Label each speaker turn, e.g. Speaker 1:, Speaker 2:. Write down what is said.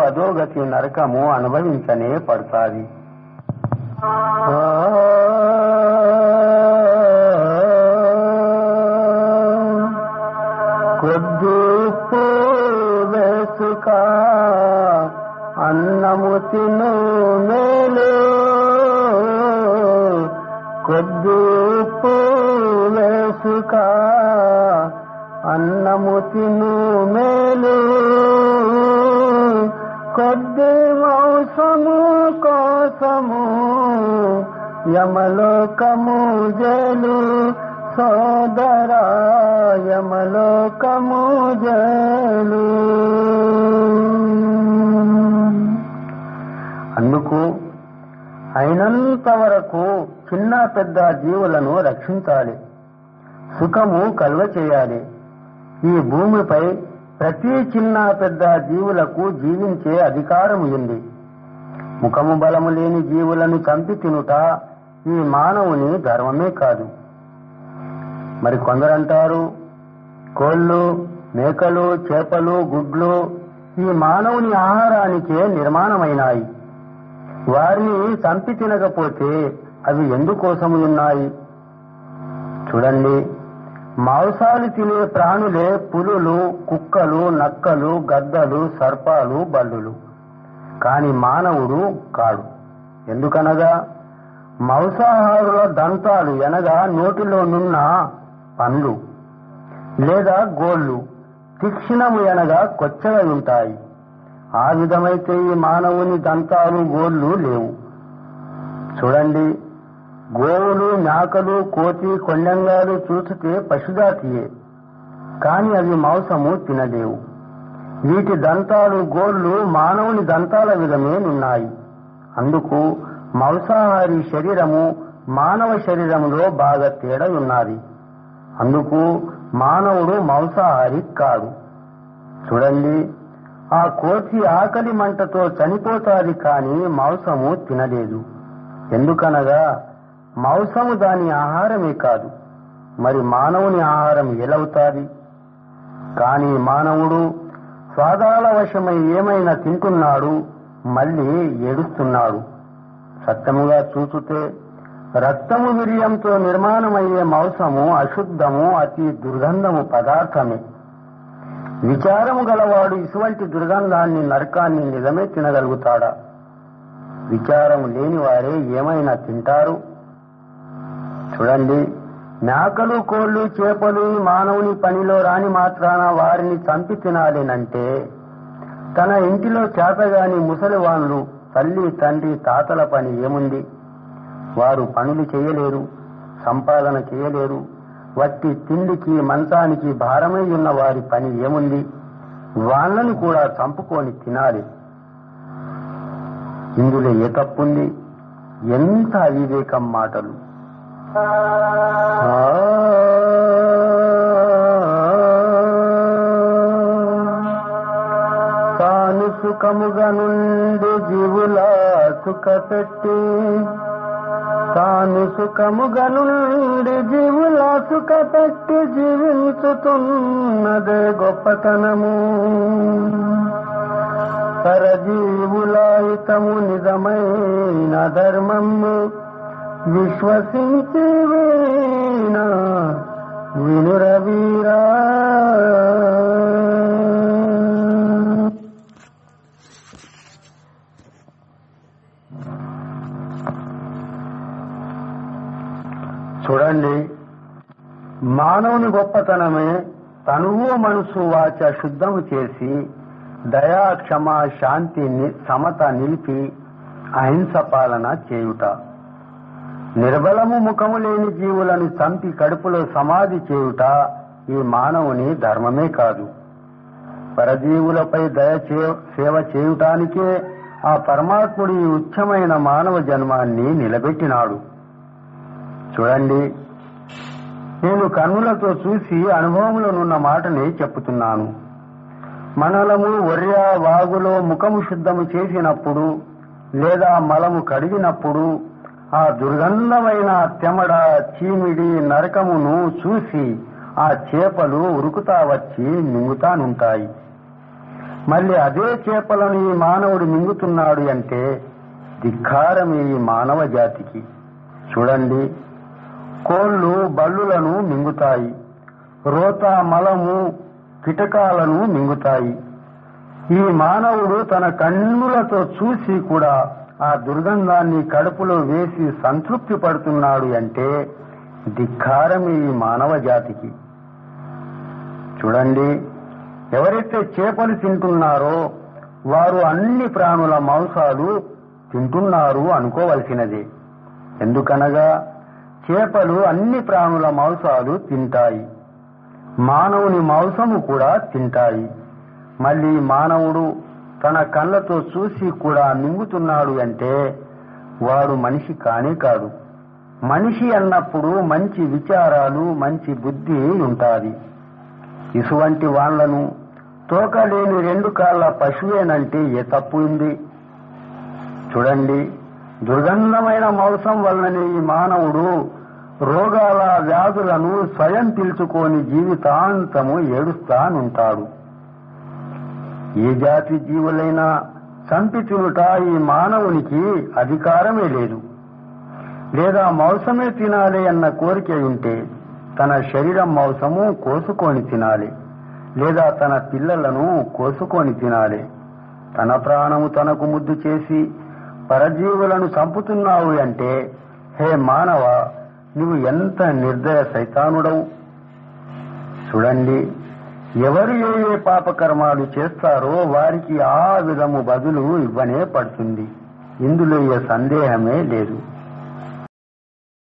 Speaker 1: అధోగతి నరకము అనుభవించనే పడతాది. కొద్ది వేసుక అన్నము తిను మేలు. కొద్దు ఉప్పు వేసుక అన్నము తిను మేలు. కొద్ది మౌసము కోసము యమలోకము జలు సోదరా యమలోకము జలు. అందుకు అయినంత వరకు చిన్న పెద్ద జీవులను రక్షించాలి. సుఖము కలువ చేయాలి ఈ భూమిపై ప్రతి చిన్న పెద్ద జీవులకు జీవించే అధికారం ఉంది ముఖము బలము లేని జీవులను చంపి తినుట ఈ మానవుని ధర్మమే కాదు. మరి కొందరంటారు కోళ్ళు మేకలు చేపలు గుడ్లు ఈ మానవుని ఆహారానికే నిర్మాణమైనాయి. వారిని చంపి తినకపోతే అవి ఎందుకోసము ఉన్నాయి చూడండి. మాంసాలు తినే ప్రాణులే పులులు కుక్కలు నక్కలు గద్దలు సర్పాలు బల్లులు. కాని మానవుడు కాడు. ఎందుకనగా మాంసాహారుల దంతాలు ఎనగా నోటిలో నున్న పండ్లు లేదా గోళ్ళు తీక్షణము ఎనగా కొచ్చగా ఉంటాయి. ఆ విధమైతే ఈ మానవుని దంతాలు గోళ్ళు లేవు. చూడండి. గోవులు మేకలు కోతి కొండంగాలు చూసితే పశుజాతియే. కాని అవి మాంసము తినలేవు. వీటి దంతాలు గోళ్ళు మానవుని దంతాల విధమే ఉన్నాయి అందుకు మాంసాహారి శరీరము మానవ శరీరములో బాగా తేడా ఉన్నది అందుకు మానవుడు మాంసాహారి కాదు చూడండి ఆ కోతి ఆకలి మంటతో చనిపోతాది కాని మాంసము తినలేదు. ఎందుకనగా మాంసము దాని ఆహారమే కాదు. మరి మానవుని ఆహారం ఎలవుతాది? కాని మానవుడు స్వాదాల వశమై ఏమైనా తింటున్నాడు మళ్ళీ ఏడుస్తున్నాడు. సత్యముగా చూచుతే రక్తము వీర్యంతో నిర్మాణమయ్యే మాంసము అశుద్ధము అతి దుర్గంధము పదార్థమే. విచారము గలవాడు ఇటువంటి దుర్గంధాన్ని నరకాన్ని నిజమే తినగలుగుతాడా? విచారం లేని వారే ఏమైనా తింటారు? చూడండి. మేకలు కోళ్ళు చేపలు మానవుని పనిలో రాని మాత్రాన వారిని చంపి తినాలేనంటే తన ఇంటిలో చేతగాని ముసలివాన్లు తల్లి తండ్రి తాతల పని ఏముంది? వారు పనులు చేయలేరు సంపాదన చేయలేరు వట్టి తిండికి మంచానికి భారమై ఉన్న వారి పని ఏముంది? వాళ్ళని కూడా చంపుకొని తినాలి. ఇందులో ఏ తప్పుంది? ఎంత అవివేకం మాటలు! తాను సుఖముగా నుండి జీవుల సుఖ పెట్టి తాను సుఖముగా నుండి జీవుల సుఖ పెట్టి జీవించుతున్నదే గొప్పతనము. పరజీవుల నిజమైన ధర్మము. విశ్వసించి వినురవీరా. చూడండి మానవుని గొప్పతనమే తనువు మనసు వాచ శుద్ధము చేసి దయా క్షమ శాంతిని సమత నిలిపి అహింస పాలన చేయుట. నిర్బలము ముఖము లేని జీవులను చంపి కడుపులో సమాధి చేయుట ఈ మానవుని ధర్మమే కాదు. పరజీవులపై దయ సేవ చేయుటానికే ఆ పరమాత్ముడు ఈ ఉచ్చమైన మానవ జన్మాన్ని నిలబెట్టినాడు. చూడండి నేను కన్నులతో చూసి అనుభవంలోనున్న మాటని చెప్పుతున్నాను. మనలము ఒర్య వాగులో ముఖము శుద్ధము చేసినప్పుడు లేదా మలము కడిగినప్పుడు ఆ దుర్గంధమైన తెమడ చీమిడి నరకమును చూసి ఆ చేపలు ఉరుకుతా వచ్చి మింగుతానుంటాయి. మళ్ళీ అదే చేపలను ఈ మానవుడు మింగుతున్నాడు అంటే ధిక్కారం ఈ మానవ జాతికి. చూడండి కోళ్ళు బల్లులను మింగుతాయి రోత మలము కిటకాలను మింగుతాయి. ఈ మానవుడు తన కన్నులతో చూసి కూడా ఆ దుర్గంధాన్ని కడుపులో వేసి సంతృప్తి పడుతున్నాడు అంటే ధిక్కారం ఈ మానవ జాతికి. చూడండి ఎవరైతే చేపలు తింటున్నారో వారు అన్ని ప్రాణుల మాంసాలు తింటున్నారు అనుకోవలసినదే. ఎందుకనగా చేపలు అన్ని ప్రాణుల మాంసాలు తింటాయి. మానవుని మాంసము కూడా తింటాయి. మళ్ళీ మానవుడు తన కళ్ళతో చూసి కూడా మింగుతున్నాడు అంటే వాడు మనిషి కానే కాదు. మనిషి అన్నప్పుడు మంచి విచారాలు మంచి బుద్ధి ఉంటాది. ఇటువంటి వాళ్ళను తోకలేని రెండు కాళ్ళ పశువేనంటే ఏ తప్పు ఉంది? చూడండి దుర్గంధమైన మాంసం వలననే ఈ మానవుడు రోగాల వ్యాధులను స్వయం పిలుచుకొని జీవితాంతము ఏడుస్తానుంటాడు. ఏ జాతి జీవులైనా చంపిచులుట ఈ మానవునికి అధికారమే లేదు. లేదా మాంసమే తినాలి అన్న కోరిక ఉంటే తన శరీరం మాంసము కోసుకొని తినాలి. లేదా తన పిల్లలను కోసుకొని తినాలి. తన ప్రాణము తనకు ముద్దు చేసి పరజీవులను చంపుతున్నావు అంటే హే మానవ నువ్వు ఎంత నిర్దయ సైతానుడవు? చూడండి. ఎవరు ఏ ఏ పాపకర్మాలు చేస్తారో వారికి ఆ విధము బదులు ఇవ్వనే పడుతుంది. ఇందులో ఏ సందేహమే లేదు.